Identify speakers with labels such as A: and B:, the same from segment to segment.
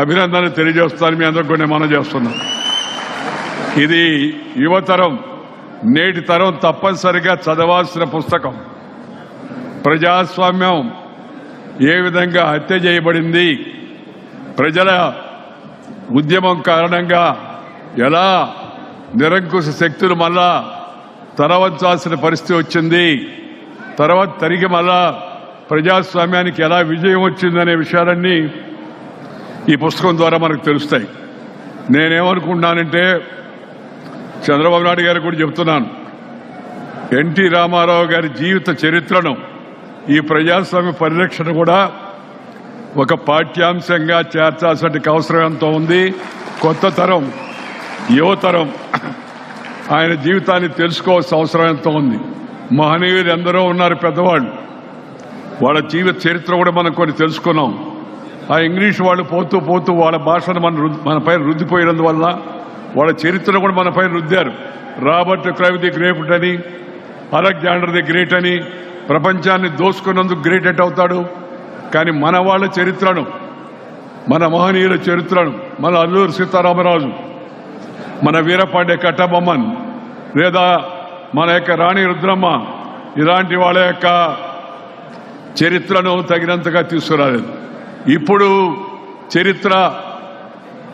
A: అభినందనలు తెలియజేస్తాను మీ అందరికి కూడా మనం చేస్తున్నాం. ఇది యువతరం నేటి తరం తప్పనిసరిగా చదవాల్సిన పుస్తకం. ప్రజాస్వామ్యం ఏ విధంగా హత్య చేయబడింది ప్రజల ఉద్యమం కారణంగా ఎలా నిరంకుశ శక్తులు మళ్ళా తరవంచాల్సిన పరిస్థితి వచ్చింది తర్వాత తిరిగి మళ్ళా ప్రజాస్వామ్యానికి ఎలా విజయం వచ్చిందనే విషయాలన్నీ ఈ పుస్తకం ద్వారా మనకు తెలుస్తాయి. నేనేమనుకుంటున్నానంటే చంద్రబాబు నాయుడు గారు కూడా చెప్తున్నాను. ఎన్టీ రామారావు గారి జీవిత చరిత్రను ఈ ప్రజాస్వామ్య పరిరక్షణ కూడా ఒక పాఠ్యాంశంగా చేర్చాల్సిన అవసరం ఎంతో ఉంది. కొత్త తరం యువతరం ఆయన జీవితాన్ని తెలుసుకోవాల్సిన అవసరం ఎంతో ఉంది. మహనీయులు ఎందరో ఉన్నారు పెద్దవాళ్ళు. వాళ్ళ జీవిత చరిత్ర కూడా మనం కొన్ని తెలుసుకున్నాం. ఆ ఇంగ్లీష్ వాళ్ళు పోతూ పోతూ వాళ్ళ భాషను మన మనపై మన పైన రుద్దిపోయినందువల్ల వాళ్ళ చరిత్రను కూడా మన పైన రుద్దారు. రాబర్ట్ క్రైవ్ ది గ్రేట్ అని అలెగ్జాండర్ ది గ్రేట్ అని ప్రపంచాన్ని దోసుకున్నందుకు గ్రేట్ ఎట్ అవుతాడు. కానీ మన వాళ్ళ చరిత్రను మన మహనీయుల చరిత్రను మన అల్లూరు సీతారామరాజు మన వీరపాండే కట్టబొమ్మన్ లేదా మన యొక్క రాణి రుద్రమ్మ ఇలాంటి వాళ్ళ యొక్క చరిత్రను తగినంతగా తీసుకురాలేదు. ఇప్పుడు చరిత్ర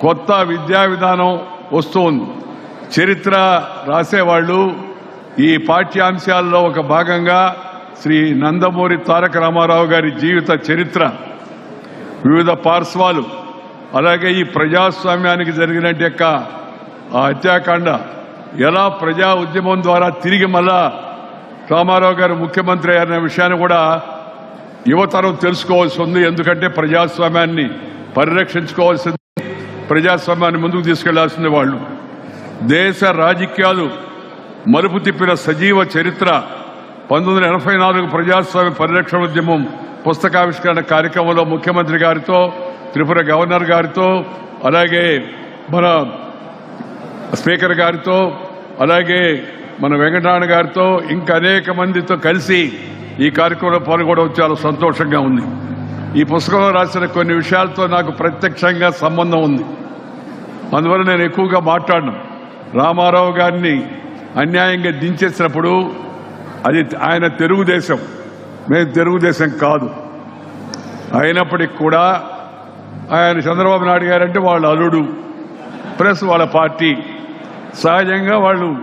A: కొత్త విద్యా విధానం వస్తుంది. చరిత్ర రాసేవాళ్ళు ఈ పాఠ్యాంశాల్లో ఒక భాగంగా శ్రీ నందమూరి తారక రామారావు గారి జీవిత చరిత్ర వివిధ పార్శ్వాలు అలాగే ఈ ప్రజాస్వామ్యానికి జరిగిన యొక్క ఆ హత్యాకాండ ఎలా ప్రజా ఉద్యమం ద్వారా తిరిగి మళ్ళా రామారావు గారు ముఖ్యమంత్రి అనే విషయాన్ని కూడా యువతరం తెలుసుకోవాల్సి ఉంది. ఎందుకంటే ప్రజాస్వామ్యాన్ని పరిరక్షించుకోవాల్సింది ప్రజాస్వామ్యాన్ని ముందుకు తీసుకెళ్ళాల్సింది వాళ్ళు. దేశ రాజకీయాలు మలుపు తిప్పిన సజీవ చరిత్ర పంతొమ్మిది వందల ఎనభై నాలుగు ప్రజాస్వామ్య పరిరక్షణ ఉద్యమం పుస్తకావిష్కరణ కార్యక్రమంలో ముఖ్యమంత్రి గారితో త్రిపుర గవర్నర్ గారితో అలాగే మన స్పీకర్ గారితో అలాగే మన వెంకటరామణ గారితో ఇంకా అనేక మందితో కలిసి ఈ కార్యక్రమంలో పాల్గొనడం చాలా సంతోషంగా ఉంది. ఈ పుస్తకంలో రాసిన కొన్ని విషయాలతో నాకు ప్రత్యక్షంగా సంబంధం ఉంది. అందువల్ల నేను ఎక్కువగా మాట్లాడను. రామారావు గారిని అన్యాయంగా దించేసినప్పుడు అది ఆయన తెలుగుదేశం. మేము తెలుగుదేశం కాదు. అయినప్పటికి కూడా ఆయన చంద్రబాబు నాయుడు గారంటే వాళ్ళ అల్లుడు. ప్లస్ వాళ్ళ పార్టీ. సహజంగా వాళ్ళు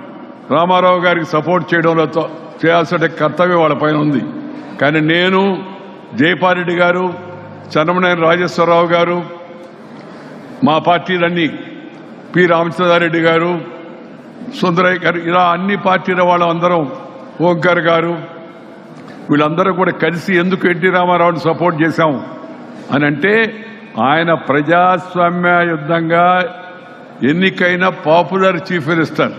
A: రామారావు గారికి సపోర్ట్ చేయడంలో చేయాల్సిన కర్తవ్యం వాళ్ళ పైన ఉంది. కానీ నేను జయపారెడ్డి గారు చన్నమనేని రాజేశ్వరరావు గారు మా పార్టీలన్నీ పి. రామచంద్రారెడ్డి గారు సుందరయ్య గారు ఇలా అన్ని పార్టీల వాళ్ళందరం ఓంకార్ గారు వీళ్ళందరూ కూడా కలిసి ఎందుకు ఎన్టీ రామారావుని సపోర్ట్ చేశాం అని అంటే ఆయన ప్రజాస్వామ్య యుద్ధంగా ఎన్నికైన పాపులర్ చీఫ్ మినిస్టర్.